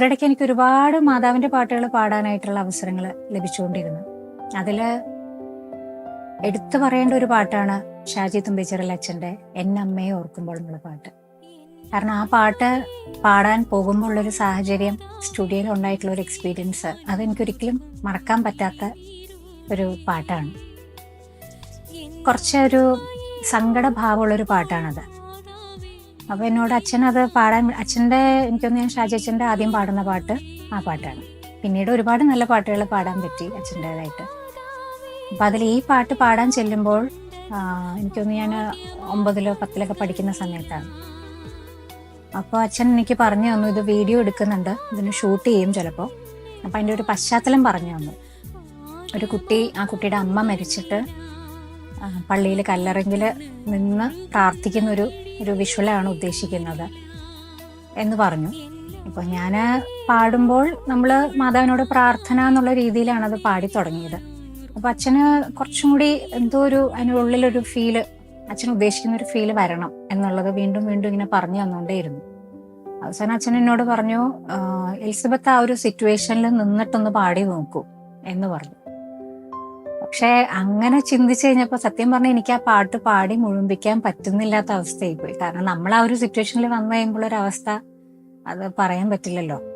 ഒരിടയ്ക്ക് എനിക്ക് ഒരുപാട് മാതാവിന്റെ പാട്ടുകൾ പാടാനായിട്ടുള്ള അവസരങ്ങൾ ലഭിച്ചുകൊണ്ടിരുന്നു. അതിൽ എടുത്തു പറയേണ്ട ഒരു പാട്ടാണ് ഷാജി തുമ്പിച്ചിറൽ അച്ഛന്റെ എന്നമ്മയെ ഓർക്കുമ്പോൾ എന്നുള്ള പാട്ട്. കാരണം ആ പാട്ട് പാടാൻ പോകുമ്പോൾ ഉള്ളൊരു സാഹചര്യം സ്റ്റുഡിയോയിൽ ഉണ്ടായിട്ടുള്ള ഒരു എക്സ്പീരിയൻസ് അതെനിക്കൊരിക്കലും മറക്കാൻ പറ്റാത്ത ഒരു പാട്ടാണ്. കുറച്ചൊരു സങ്കടഭാവമുള്ളൊരു പാട്ടാണത്. അപ്പൊ എന്നോട് അച്ഛൻ അത് പാടാൻ അച്ഛന്റെ എനിക്കൊന്ന് ഞാൻ ഷാജി ആദ്യം പാടുന്ന പാട്ട് ആ പാട്ടാണ്. പിന്നീട് ഒരുപാട് നല്ല പാട്ടുകൾ പാടാൻ പറ്റി അച്ഛന്റെതായിട്ട്. അപ്പൊ അതിൽ ഈ പാട്ട് പാടാൻ ചെല്ലുമ്പോൾ എനിക്കൊന്ന് ഞാൻ ഒമ്പതിലോ പത്തിലൊക്കെ പഠിക്കുന്ന സമയത്താണ്. അപ്പോൾ അച്ഛൻ എനിക്ക് പറഞ്ഞു തന്നു ഇത് വീഡിയോ എടുക്കുന്നുണ്ട് ഇതിന് ഷൂട്ട് ചെയ്യും ചിലപ്പോൾ. അപ്പം അതിന്റെ ഒരു പശ്ചാത്തലം പറഞ്ഞു തന്നു. ഒരു കുട്ടി ആ കുട്ടിയുടെ അമ്മ മരിച്ചിട്ട് പള്ളിയിൽ കല്ലറങ്കിൽ നിന്ന് പ്രാർത്ഥിക്കുന്ന ഒരു ഒരു വിഷ്വലാണ് ഉദ്ദേശിക്കുന്നത് എന്ന് പറഞ്ഞു. ഇപ്പൊ ഞാൻ പാടുമ്പോൾ നമ്മൾ മാതാവിനോട് പ്രാർത്ഥന എന്നുള്ള രീതിയിലാണ് അത് പാടി തുടങ്ങിയത്. അപ്പൊ അച്ഛന് കുറച്ചും കൂടി എന്തോ ഒരു അതിനുള്ളിലൊരു ഫീൽ അച്ഛൻ ഉദ്ദേശിക്കുന്ന ഒരു ഫീൽ വരണം എന്നുള്ളത് വീണ്ടും വീണ്ടും ഇങ്ങനെ പറഞ്ഞു തന്നുകൊണ്ടേയിരുന്നു. അവസാനം അച്ഛൻ എന്നോട് പറഞ്ഞു എലിസബത്ത് ആ ഒരു സിറ്റുവേഷനിൽ നിന്നിട്ടൊന്ന് പാടി നോക്കൂ എന്ന് പറഞ്ഞു. പക്ഷെ അങ്ങനെ ചിന്തിച്ചു കഴിഞ്ഞപ്പോൾ സത്യം പറഞ്ഞാൽ എനിക്ക് ആ പാട്ട് പാടി മുഴുമിപ്പിക്കാൻ പറ്റുന്നില്ലാത്ത അവസ്ഥയായി പോയി. കാരണം നമ്മൾ ആ ഒരു സിറ്റുവേഷനിൽ വന്നു കഴിയുമ്പോൾ ഒരു അവസ്ഥ അത് പറയാൻ പറ്റില്ലല്ലോ.